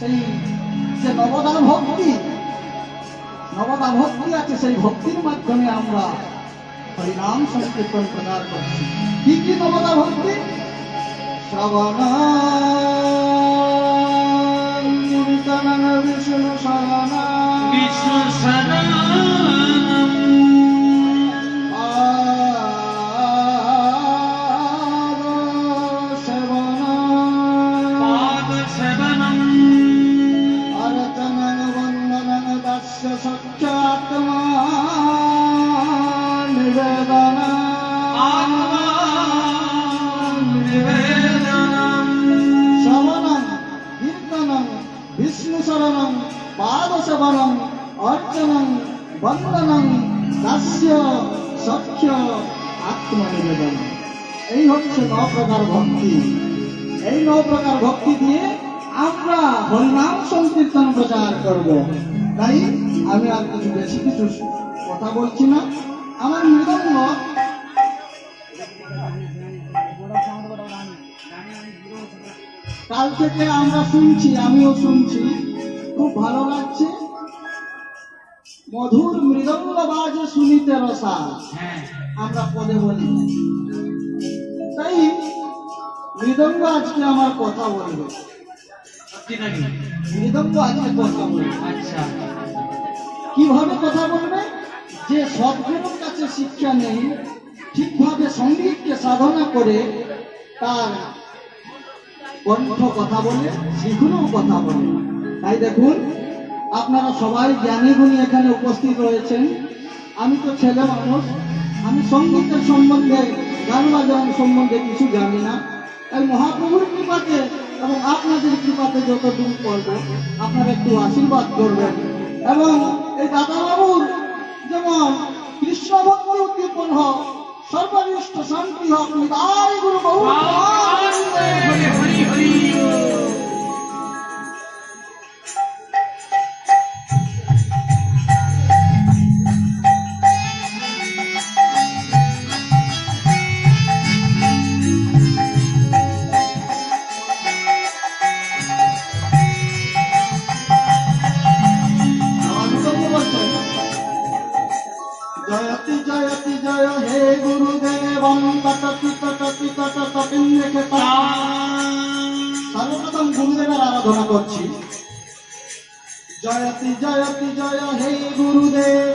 সেই যে নবদা ভক্তি নবদা ভক্তি আছে সেই ভক্তির মাধ্যমে আমরা হরিনাম সংকীর্তন প্রচার করছি। কি কি নবদা ভক্তি? শ্রবণ সবলং অর্চনং, বন্দনং, দাস্য সখ্য আত্মনিবেদন। এই হচ্ছে ন প্রকার ভক্তি। এই ন প্রকার ভক্তি দিয়ে আমরা হরিনাম সংকীর্তন প্রচার করব। তাই আমি আর কিছু বেশি কিছু কথা বলছি না। আমার মৃদঙ্গ কাল থেকে আমরা শুনছি, আমিও শুনছি। খুব ভালো লাগছে। মধুর মৃদঙ্গ বাজে শুনিতে রসা। হ্যাঁ। আমরা পদে বলি। তাই মৃদঙ্গ আজকে আমার কথা বলবে। মৃদঙ্গ আজকে কথা বলবে। আচ্ছা। কীভাবে কথা বলবে? যে সদ্গুরুর কাছে শিক্ষা নেই ঠিকভাবে সঙ্গীতকে সাধনা করে তার কণ্ঠ কথা বলে শিখুনও কথা বলে। তাই দেখুন আপনারা সবাই জ্ঞানী গুণী এখানে উপস্থিত রয়েছেন। আমি তো ছেলে মানুষ। আমি সঙ্গীতের সম্বন্ধে, গান বাজান সম্বন্ধে কিছু জানি না। তাই মহাপ্রভুর কৃপাতে এবং আপনাদের কৃপাতে যতটুকু করব আপনারা একটু আশীর্বাদ করবেন। এবং এই দাদাবাবুর যেমন কৃষ্ণ ভক্তি উদ্দীপন হোক, সর্বনিষ্ঠ শান্তি হোক নিতাই গুরু বহু জয়তি জয়, হে গুরুদেব তটতি তটতি তটতি রেখে সর্বপ্রথম গুরুদেবের আরাধনা করছি। জয়তি জয়তি, জয়, হে গুরুদেব।